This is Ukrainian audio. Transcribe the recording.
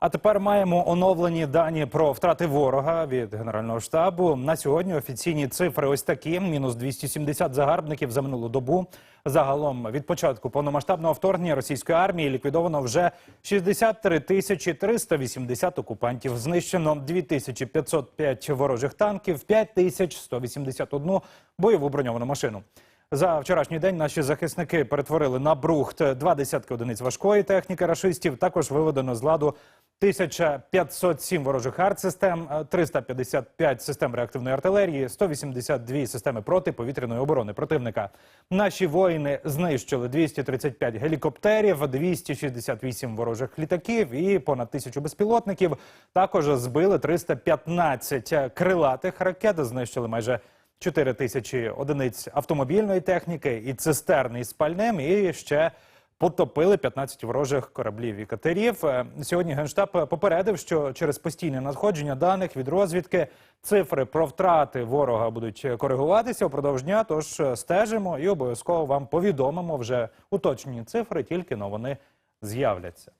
А тепер маємо оновлені дані про втрати ворога від генерального штабу. На сьогодні офіційні цифри ось такі: мінус 270 загарбників за минулу добу. Загалом від початку повномасштабного вторгнення російської армії ліквідовано вже 63 тисячі 380 окупантів. Знищено 2505 ворожих танків, 5181 бойову броньовану машину. За вчорашній день наші захисники перетворили на брухт два десятки одиниць важкої техніки рашистів. Також виведено з ладу 1507 ворожих артсистем, 355 систем реактивної артилерії, 182 системи протиповітряної оборони противника. Наші воїни знищили 235 гелікоптерів, 268 ворожих літаків і понад тисячу безпілотників. Також збили 315 крилатих ракет, знищили майже 4 тисячі одиниць автомобільної техніки і цистерни із пальним, і ще потопили 15 ворожих кораблів і катерів. Е, Сьогодні генштаб попередив, що через постійне надходження даних від розвідки цифри про втрати ворога будуть коригуватися впродовж дня. Тож е, стежимо і обов'язково вам повідомимо вже уточнені цифри, тільки но вони з'являться.